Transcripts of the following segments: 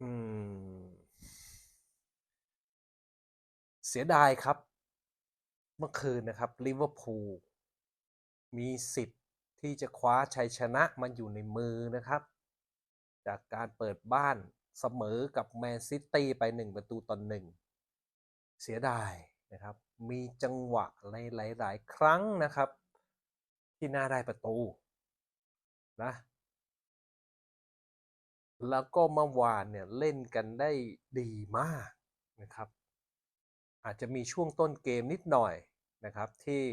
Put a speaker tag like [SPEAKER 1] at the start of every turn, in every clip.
[SPEAKER 1] อืม เสียดายครับ เมื่อคืนนะครับลิเวอร์พูลมีสิทธิ์ที่จะคว้าชัยชนะมันอยู่ในมือนะครับ จากการเปิดบ้านเสมอกับแมนซิตี้ไปหนึ่งประตูต่อหนึ่งเสียดายนะครับ มีจังหวะหลายๆครั้งนะครับ ที่น่าได้ประตูนะ แล้วก็เมื่อวานเนี่ยเล่นกันได้ดีมากนะครับ อาจจะมีช่วงต้นเกมนิดหน่อยนะครับที่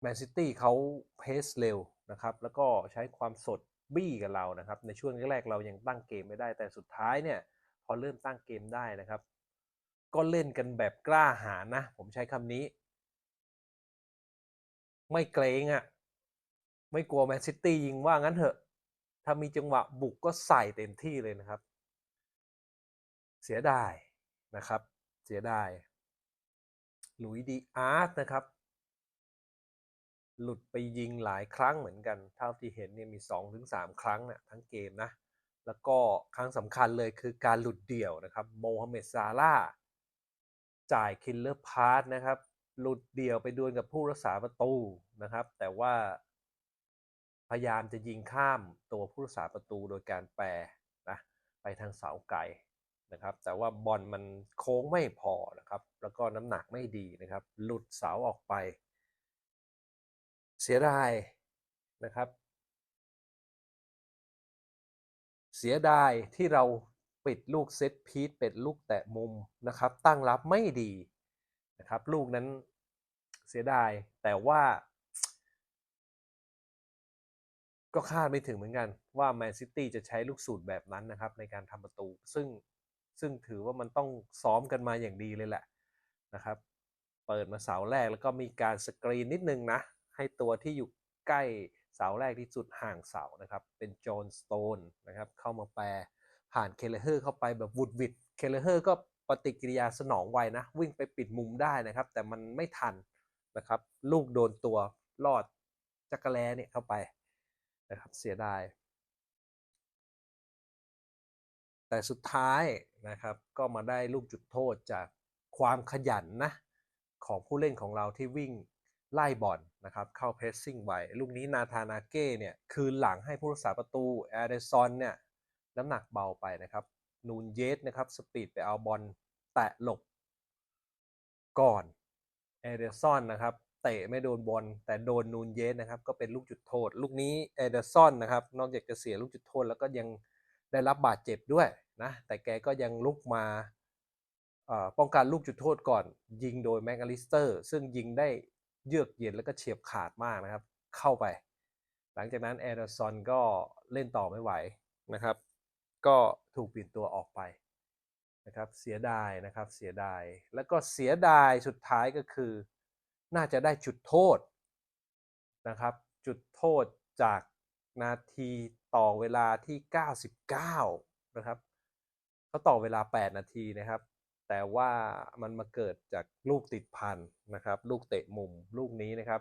[SPEAKER 1] แมนซิตี้เขาเพสเร็วนะครับ แล้วก็ใช้ความสดบี้กับเรานะครับ ในช่วงแรกๆเรายังตั้งเกมไม่ได้แต่สุดท้ายเนี่ยพอเริ่มตั้งเกมได้นะครับ ก็เล่นกันแบบกล้าหาญนะ ผมใช้คำนี้ ไม่เกรงอะ่ะ ไม่กลัวแมนซิตี้ยิงว่างั้นเถอะ ถ้ามีจังหวะบุกก็ใส่เต็มที่เลยนะครับ เสียดายนะครับ เสียดายหลุยดีอาร์ตนะครับ หลุดไปยิงหลายครั้งเหมือนกัน เท่าที่เห็นเนี่ยมี2อถึงสครั้งนะทั้งเกมนะ แล้วก็ครั้งสำคัญเลยคือการหลุดเดี่ยวนะครับโมฮัมเหม็ดซาลาจ่ายคิลเลอร์พาร์ทนะครับ หลุดเดี่ยวไปดวลกับผู้รักษาประตูนะครับ แต่ว่า พยายามจะยิงข้ามตัวผู้รักษาประตูโดยการแปรนะไปทางเสาไกลนะครับ แต่ว่าบอลมันโค้งไม่พอนะครับ แล้วก็น้ำหนักไม่ดีนะครับ หลุดเสาออกไป เสียดายนะครับ เสียดายที่เราปิดลูกเซตพีทเป็ดลูกแตะมุมนะครับ ตั้งรับไม่ดีนะครับ ลูกนั้นเสียดายแต่ว่า ก็คาดไม่ถึงเหมือนกันว่าแมนซิตี้จะใช้ลูกสูตรแบบนั้นนะครับในการทำประตู ซึ่งซึ่งถือว่ามันต้องซ้อมกันมาอย่างดีเลยแหละนะครับ เปิดมาเสาแรกแล้วก็มีการสกรีนนิดนึงนะ ให้ตัวที่อยู่ใกล้เสาแรกที่สุดห่างเสานะครับ เป็นโจนสโตนนะครับ เข้ามาแปรผ่านเคเลเฮอร์เข้าไปแบบวุดวิดเคเลเฮอร์ก็ปฏิกิริยาสนองไวนะ วิ่งไปปิดมุมได้นะครับ แต่มันไม่ทันนะครับ ลูกโดนตัวลอดจักรแลเนี่ยเข้าไป นะครับเสียดาย แต่สุดท้ายนะครับก็มาได้ลูกจุดโทษจากความขยันนะของผู้เล่นของเราที่วิ่งไล่บอลนะครับเข้าเพรสซิ่งไวลูกนี้นาธานาเก้เนี่ยคืนหลังให้ผู้รักษาประตูแอเดซอนเนี่ยน้ำหนักเบาไปนะครับนูนเยสนะครับสปีดไปเอาบอลแตะหลบก่อนเอเดซอนนะครับ เตะไม่โดนบอลแต่โดนนูนเยสนะครับก็เป็นลูกจุดโทษ ลูกนี้เอเดอร์ซอนนะครับนอกจากจะเสียลูกจุดโทษแล้วก็ยังได้รับบาดเจ็บด้วยนะแต่แกก็ยังลุกมาป้องกันลูกจุดโทษก่อน ยิงโดยแมกอลิสเตอร์ ซึ่งยิงได้เยือกเย็นแล้วก็เฉียบขาดมากนะครับ เข้าไป หลังจากนั้นเอเดอร์ซอนก็เล่นต่อไม่ไหวนะครับ ก็ถูกเปลี่ยนตัวออกไปนะครับเสียดายนะครับเสียดาย แล้วก็เสียดายสุดท้ายก็คือ น่าจะได้จุดโทษนะครับ จุดโทษจากนาทีต่อเวลาที่ 99 นะครับเขาต่อเวลา 8 นาทีนะครับ แต่ว่ามันมาเกิดจากลูกติดพันนะครับ ลูกเตะมุมลูกนี้นะครับ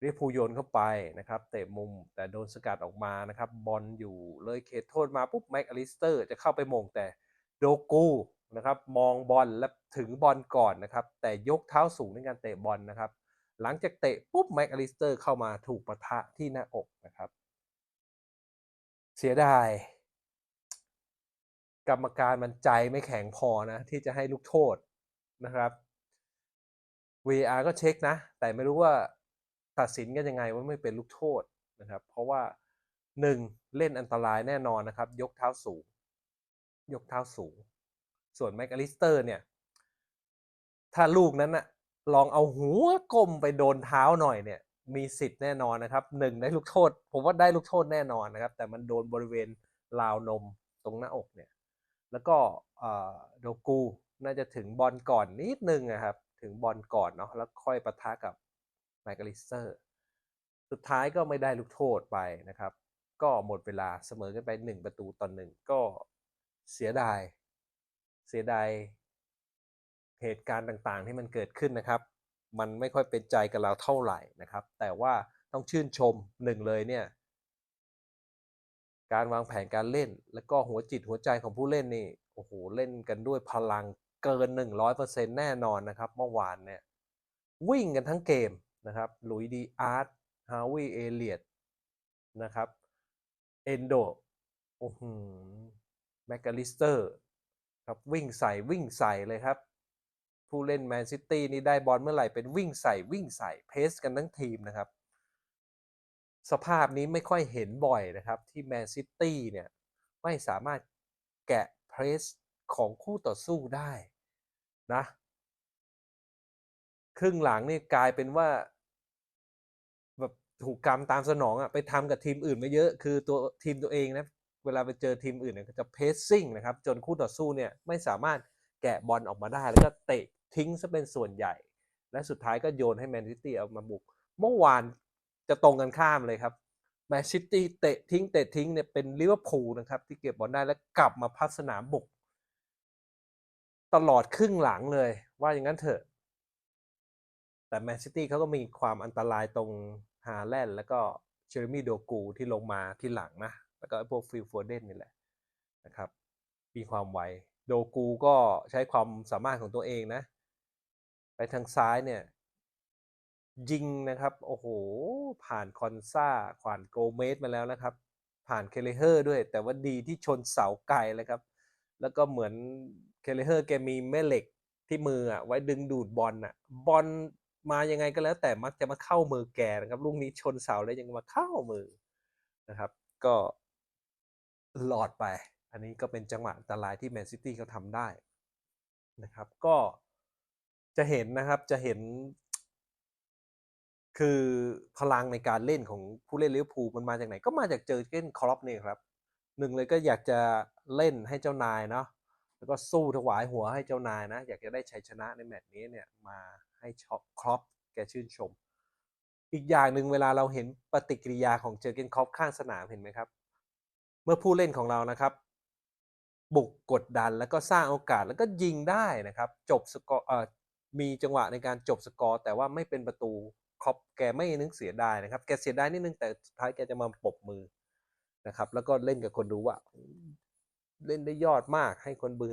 [SPEAKER 1] เรียกพูโยนเข้าไปนะครับ เตะมุมแต่โดนสกัดออกมานะครับ บอลอยู่เลยเขตโทษมาปุ๊บแม็กอลิสเตอร์จะเข้าไปมงแต่โดกู นะครับมองบอลและถึงบอลก่อนนะครับ แต่ยกเท้าสูงในการเตะบอลนะครับ หลังจากเตะปุ๊บแม็กอลิสเตอร์เข้ามาถูกประทะที่หน้าอกนะครับ เสียดาย กรรมการมันใจไม่แข็งพอนะ ที่จะให้ลูกโทษนะครับ VR ก็เช็คนะ แต่ไม่รู้ว่าตัดสินกันยังไงว่าไม่เป็นลูกโทษนะครับ เพราะว่าหนึ่งเล่นอันตรายแน่นอนนะครับ ยกเท้าสูง ยกเท้าสูง ส่วนแม็กอลิสเตอร์เนี่ย ถ้าลูกนั้นนะลองเอาหัวกลมไปโดนเท้าหน่อยเนี่ย มีสิทธิ์แน่นอนนะครับหนึ่งได้ลูกโทษ ผมว่าได้ลูกโทษแน่นอนนะครับ แต่มันโดนบริเวณราวนมตรงหน้าอกเนี่ย แล้วก็โดกูน่าจะถึงบอลก่อนนิดนึงนะครับ ถึงบอลก่อนเนาะแล้วค่อยปะทะกับไมเคิลลิสเตอร์ สุดท้ายก็ไม่ได้ลูกโทษไปนะครับ ก็หมดเวลาเสมอกันไป 1 ประตูต่อหนึ่งก็เสียดาย เสียดายเหตุการณ์ต่างๆ ที่มันเกิดขึ้นนะครับ มันไม่ค่อยเป็นใจกับเราเท่าไหร่นะครับ แต่ว่าต้องชื่นชมหนึ่งเลยเนี่ย การวางแผนการเล่น แล้วก็หัวจิตหัวใจของผู้เล่นนี่โอ้โหเล่นกันด้วยพลังเกิน 100%แน่นอนนะครับ เมื่อวานเนี่ยวิ่งกันทั้งเกมนะครับลุยดีอาร์ตฮาวิเอเลียดนะครับเอนโดโอ้โหแมคกาลิสเตอร์ ครับวิ่งใส่วิ่งใส่เลยครับ ผู้เล่นแมนซิตี้นี่ได้บอลเมื่อไหร่เป็นวิ่งใส่วิ่งใส่เพสกันทั้งทีมนะครับ สภาพนี้ไม่ค่อยเห็นบ่อยนะครับ ที่แมนซิตี้เนี่ยไม่สามารถแกะเพรสของคู่ต่อสู้ได้นะครึ่งหลังนี่กลายเป็นว่าแบบถูกกรรมตามสนองอะไปทำกับทีมอื่นมาเยอะ คือตัวทีมตัวเองนะ เวลาไปเจอทีมอื่นเนี่ยก็จะเพสซิ่งนะครับ จนคู่ต่อสู้เนี่ยไม่สามารถแกะบอลออกมาได้ แล้วก็เตะทิ้งซะเป็นส่วนใหญ่ และสุดท้ายก็โยนให้แมนซิตี้เอามาบุก เมื่อวานจะตรงกันข้ามเลยครับแมนซิตี้เตะทิ้งเตะทิ้งเนี่ยเป็นลิเวอร์พูลนะครับที่เก็บบอลได้แล้วกลับมาพัฒสนามบุก ตลอดครึ่งหลังเลย ว่าอย่างนั้นเถอะ แต่แมนซิตี้เขาก็มีความอันตรายตรงฮาแลนด์แล้วก็เชอร์มี่โดกูที่ลงมาที่หลังนะ แล้วก็พวกฟิลโฟเดนนี่แหละนะครับ มีความไว โดกูก็ใช้ความสามารถของตัวเองนะ ไปทางซ้ายเนี่ย ยิงนะครับ โอ้โห ผ่านคอนซ่าผ่านโกเมสมาแล้วนะครับ ผ่านเคเลเฮอร์ด้วย แต่ว่าดีที่ชนเสาไกลเลยครับ แล้วก็เหมือนเคเลเฮอร์แกมีแม่เหล็กที่มืออะไว้ดึงดูดบอลอะ บอลมายังไงก็แล้วแต่มักจะมาเข้ามือแกนะครับลูกนี้ชนเสาแล้วยังมาเข้ามือนะครับ ก็ หลอดไป อันนี้ก็เป็นจังหวะอันตรายที่แมนซิตี้เขาทำได้นะครับ ก็จะเห็นนะครับจะเห็น คือพลังในการเล่นของผู้เล่นลิเวอร์พูมันมาจากไหน ก็มาจากเจอเก้นครอปเนี่ยครับหนึ่งเลยก็อยากจะเล่นให้เจ้านายเนาะแล้วก็สู้ถวายหัวให้เจ้านายนะ อยากจะได้ชัยชนะในแมตช์นี้เนี่ยมาให้ช็อปครอปแกชื่นชม อีกอย่างหนึ่งเวลาเราเห็นปฏิกิริยาของเจอเกนครอปข้างสนามเห็นไหมครับ เมื่อผู้เล่นของเรานะครับ บุกกดดันแล้วก็สร้างโอกาสแล้วก็ยิงได้นะครับ จบสกอร์มีจังหวะในการจบสกอร์ แต่ว่าไม่เป็นประตูครอปแกไม่นึกเสียดายนะครับ แกเสียดายนิดนึงแต่สุดท้ายแกจะมาปบมือนะครับ แล้วก็เล่นกับคนดูว่า เล่นได้ยอดมากให้คนบื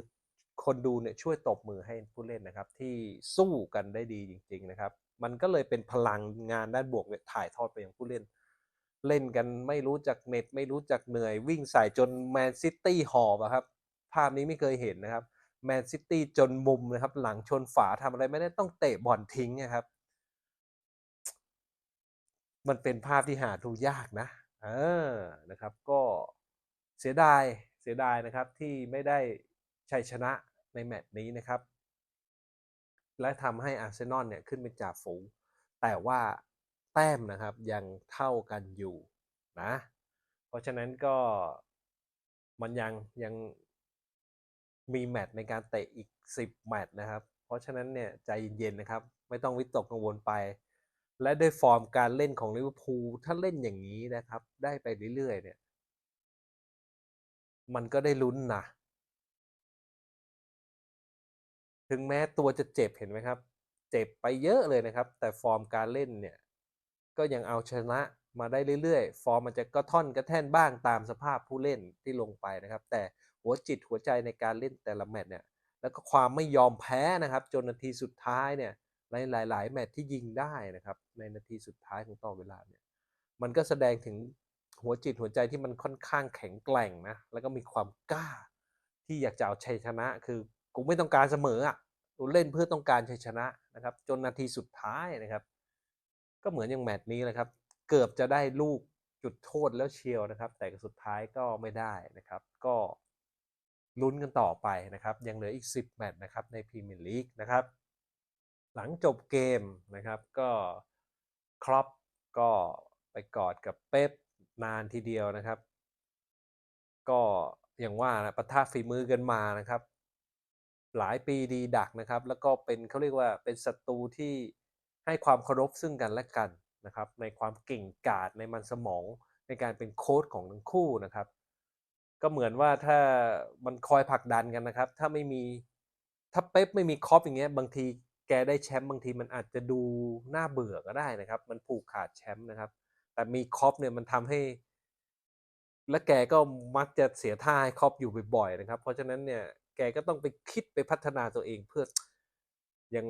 [SPEAKER 1] คนดูเนี่ยช่วยตบมือให้ผู้เล่นนะครับ ที่สู้กันได้ดีจริง ๆ นะครับ มันก็เลยเป็นพลังงานด้านบวกเนี่ยถ่ายทอดไปยังผู้เล่น เล่นกันไม่รู้จักเหน็ดไม่รู้จักเหนื่อย วิ่งใส่จนแมนซิตี้หอบอะครับ ภาพนี้ไม่เคยเห็นนะครับแมนซิตี้จนมุมนะครับ หลังชนฝาทำอะไรไม่ได้ต้องเตะบอลทิ้งนะครับ มันเป็นภาพที่หาดูยากนะเออนะครับ ก็เสียดายเสียดายนะครับที่ไม่ได้ชัยชนะในแมตช์นี้นะครับ และทำให้อาร์เซนอลเนี่ยขึ้นเป็นจ่าฝูงแต่ว่า แต้มนะครับยังเท่ากันอยู่นะ เพราะฉะนั้นก็มันยังยังมีแมตช์ในการเตะอีก 10 แมตช์นะครับ เพราะฉะนั้นเนี่ยใจเย็นๆนะครับ ไม่ต้องวิตกกังวลไป และด้วยฟอร์มการเล่นของลิเวอร์พูลถ้าเล่นอย่างนี้นะครับ ได้ไปเรื่อยๆเนี่ย มันก็ได้ลุ้นนะถึงแม้ตัวจะเจ็บเห็นไหมครับ เจ็บไปเยอะเลยนะครับ แต่ฟอร์มการเล่นเนี่ย ก็ยังเอาชนะมาได้เรื่อยๆ ฟอร์มมันจะก็ท่อนกระแท่นบ้างตามสภาพผู้เล่นที่ลงไปนะครับ แต่หัวจิตหัวใจในการเล่นแต่ละแมตช์เนี่ย แล้วก็ความไม่ยอมแพ้นะครับ จนนาทีสุดท้ายเนี่ยในหลาย ๆ แมตช์ที่ยิงได้นะครับ ในนาทีสุดท้ายของต่อเวลาเนี่ย มันก็แสดงถึงหัวจิตหัวใจที่มันค่อนข้างแข็งแกร่งนะ แล้วก็มีความกล้า ที่อยากจะเอาชัยชนะ คือกูไม่ต้องการเสมออะกูเล่นเพื่อต้องการชัยชนะนะครับ จนนาทีสุดท้ายนะครับ ก็เหมือนอย่างแมตช์นี้แหละครับ เกือบจะได้ลูกจุดโทษแล้วเชียวนะครับ แต่สุดท้ายก็ไม่ได้นะครับ ก็ลุ้นกันต่อไปนะครับ ยังเหลืออีก 10 แมตช์นะครับในพรีเมียร์ลีกนะครับ หลังจบเกมนะครับก็ครอปก็ไปกอดกับเป๊ปนานทีเดียวนะครับ ก็อย่างว่านะปะทะฝีมือกันมานะครับ หลายปีดีดักนะครับ แล้วก็เป็นเขาเรียกว่าเป็นศัตรูที่ ให้ความเคารพซึ่งกันและกันนะครับในความเก่งกาจในมันสมองในการเป็นโค้ชของทั้งคู่นะครับ ก็เหมือนว่าถ้ามันคอยผลักดันกันนะครับ ถ้าไม่มีถ้าเป๊ปไม่มีคอปอย่างเงี้ยบางทีแกได้แชมป์บางทีมันอาจจะดูน่าเบื่อก็ได้นะครับ มันผูกขาดแชมป์นะครับ แต่มีคอปเนี่ยมันทำให้ และแกก็มักจะเสียท่าให้คอปอยู่บ่อยๆนะครับ เพราะฉะนั้นเนี่ยแกก็ต้องไปคิดไปพัฒนาตัวเองเพื่อยัง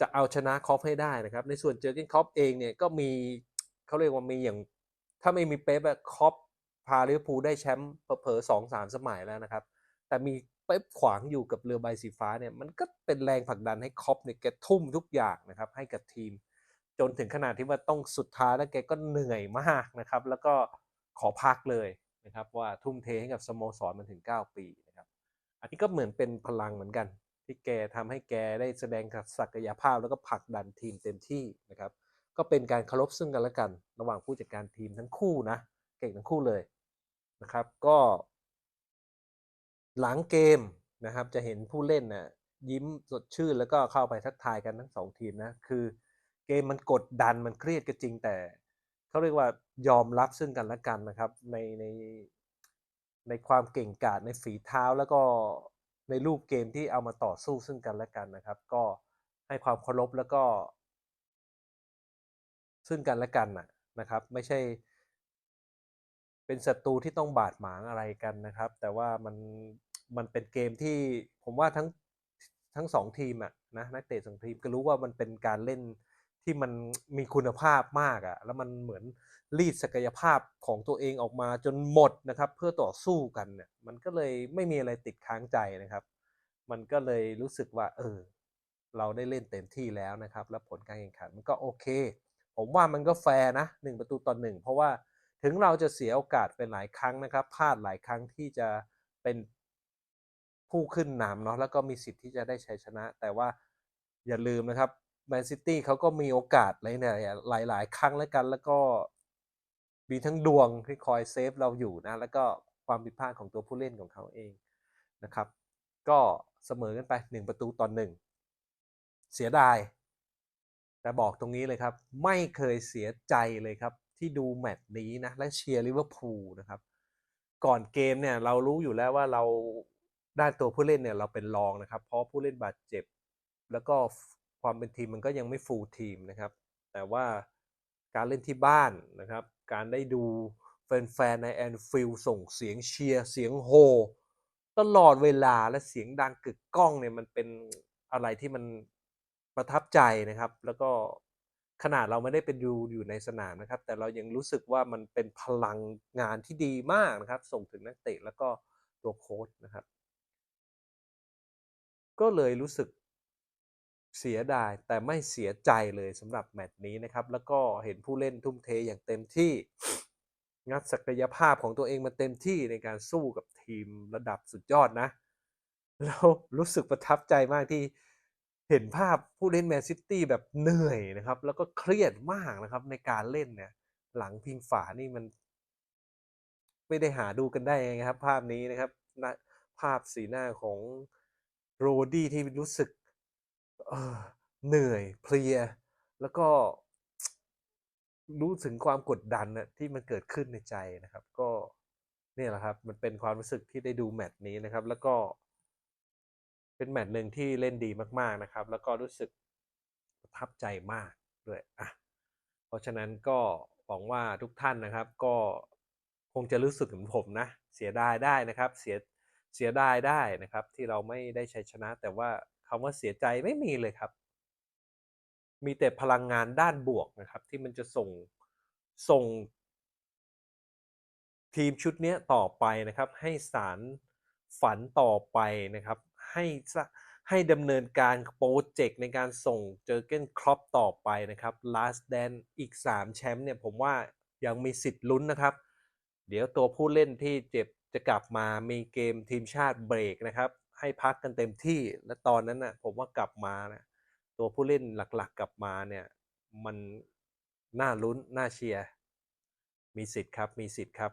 [SPEAKER 1] จะเอาชนะคอปให้ได้นะครับ ในส่วนเจอร์เกนคอปเองเนี่ยก็มีเขาเรียกว่ามีอย่าง ถ้าไม่มีเป๊ปอะคอปพาลิเวอร์พูลได้แชมป์เผลอสองสามสมัยแล้วนะครับ แต่มีเป๊ปขวางอยู่กับเรือใบสีฟ้าเนี่ยมันก็เป็นแรงผลักดันให้คอปเนี่ยแกทุ่มทุกอย่างนะครับให้กับทีม จนถึงขนาดที่ว่าต้องสุดท้ายแล้วแกก็เหนื่อยมากนะครับ แล้วก็ขอพักเลยนะครับว่าทุ่มเทให้กับสโมสรมันถึง 9 ปีนะครับ อันนี้ก็เหมือนเป็นพลังเหมือนกัน ที่แกทำให้แกได้แสดงศักยภาพแล้วก็ผลักดันทีมเต็มที่นะครับ ก็เป็นการเคารพซึ่งกันและกัน ระหว่างผู้จัดการทีมทั้งคู่นะ เก่งทั้งคู่เลยนะครับ ก็ หลังเกมนะครับ จะเห็นผู้เล่นนะ่ะยิ้มสดชื่นแล้วก็เข้าไปทักทายกันทั้งสองทีมนะ คือเกมมันกดดันมันเครียดก็จริงแต่เขาเรียกว่ายอมรับซึ่งกันและกันนะครับ ในในในความเก่งกาจในฝีเท้าแล้วก็ ในรูปเกมที่เอามาต่อสู้ซึ่งกันและกันนะครับ ก็ให้ความเคารพแล้วก็ ซึ่งกันและกันนะนะครับ ไม่ใช่ เป็นศัตรูที่ต้องบาดหมางอะไรกันนะครับ แต่ว่ามันมันเป็นเกมที่ผมว่าทั้งทั้งสองทีมอะนะนักเตะสองทีมก็รู้ว่ามันเป็นการเล่น ที่มันมีคุณภาพมากอะแล้วมันเหมือนรีดศักยภาพของตัวเองออกมาจนหมดนะครับ เพื่อต่อสู้กันเนี่ยมันก็เลยไม่มีอะไรติดค้างใจนะครับ มันก็เลยรู้สึกว่า เออ เราได้เล่นเต็มที่แล้วนะครับ แล้วผลการแข่งขันมันก็โอเค ผมว่ามันก็แฟร์นะหนึ่งประตูต่อหนึ่งเพราะว่าถึงเราจะเสียโอกาสเป็นหลายครั้งนะครับพลาดหลายครั้งที่จะเป็นผู้ขึ้นนำเนาะแล้วก็มีสิทธิ์ที่จะได้ชัยชนะ แต่ว่าอย่าลืมนะครับ แมนซิตี้เขาก็มีโอกาสหลายหลายหลายครั้งแล้วกัน แล้วก็มีทั้งดวงที่คอยเซฟเราอยู่นะ แล้วก็ความผิดพลาดของตัวผู้เล่นของเขาเองนะครับ ก็เสมอกันไปหนึ่งประตูต่อหนึ่งเสียดาย แต่บอกตรงนี้เลยครับ ไม่เคยเสียใจเลยครับ ที่ดูแมตช์นี้นะ และเชียร์ลิเวอร์พูลนะครับ ก่อนเกมเนี่ยเรารู้อยู่แล้วว่าเราด้านตัวผู้เล่นเนี่ยเราเป็นรองนะครับ เพราะผู้เล่นบาดเจ็บ แล้วก็ ความเป็นทีมมันก็ยังไม่ฟูลทีมนะครับ แต่ว่าการเล่นที่บ้านนะครับ การได้ดูแฟนๆในแอนฟิลด์ส่งเสียงเชียร์เสียงโฮตลอดเวลาและเสียงดังกึกก้องเนี่ยมันเป็นอะไรที่มันประทับใจนะครับ แล้วก็ขนาดเราไม่ได้เป็นดูอยู่ในสนามนะครับ แต่เรายังรู้สึกว่ามันเป็นพลังงานที่ดีมากนะครับ ส่งถึงนักเตะแล้วก็ตัวโค้ชนะครับ ก็เลยรู้สึก เสียดายแต่ไม่เสียใจเลยสำหรับแมตช์นี้นะครับ แล้วก็เห็นผู้เล่นทุ่มเทอย่างเต็มที่ งัดศักยภาพของตัวเองมาเต็มที่ในการสู้กับทีมระดับสุดยอดนะแล้วรู้สึกประทับใจมากที่เห็นภาพผู้เล่นแมนซิตี้แบบเหนื่อยนะครับ แล้วก็เครียดมากนะครับในการเล่นเนี่ย หลังพิงฝานี่มัน ไม่ได้หาดูกันได้ไงครับ ภาพนี้นะครับภาพสีหน้าของโรดี้ที่รู้สึก เหนื่อยเพลีย แล้วก็รู้ถึงความกดดันนะที่มันเกิดขึ้นในใจนะครับ ก็นี่แหละครับมันเป็นความรู้สึกที่ได้ดูแมตช์นี้นะครับ แล้วก็ เป็นแมตช์หนึ่งที่เล่นดีมาก ๆนะครับ แล้วก็รู้สึกประทับใจมากด้วยอะเพราะฉะนั้นก็หวังว่าทุกท่านนะครับ ก็คงจะรู้สึกเหมือนผมนะ เสียดายได้นะครับ เสียเสียดายได้นะครับ ที่เราไม่ได้ชัยชนะแต่ว่า คำว่าเสียใจไม่มีเลยครับ มีแต่พลังงานด้านบวกนะครับ ที่มันจะส่งส่ง ทีมชุดนี้ต่อไปนะครับ ให้สารฝันต่อไปนะครับ ให้ให้ดำเนินการโปรเจกต์ในการส่งเจอเกนครอปต่อไปนะครับ last dance อีก 3 แชมป์เนี่ยผมว่ายังมีสิทธิ์ลุ้นนะครับ เดี๋ยวตัวผู้เล่นที่เจ็บจะกลับมามีเกมทีมชาติเบรกนะครับ ให้พักกันเต็มที่ และตอนนั้นนะ่ะผมว่ากลับมานะตัวผู้เล่นหลักๆกลับมาเนี่ยมันน่าลุ้นน่าเชียร์มีสิทธิ์ครับมีสิทธิ์ครับ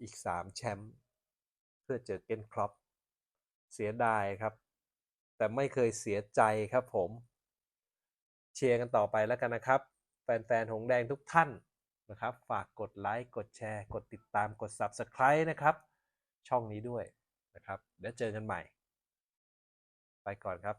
[SPEAKER 1] อีกสามแชมป์เพื่อเจอเกนครอปเสียดายครับ แต่ไม่เคยเสียใจครับผม เชียร์กันต่อไปแล้วกันนะครับ แฟนๆหงแดงทุกท่านนะครับ ฝากกดไลค์ กดแชร์ กดติดตามกด Subscribe นะครับ ช่องนี้ด้วย นะครับเดี๋ยวเจอกันใหม่ ไปก่อนครับ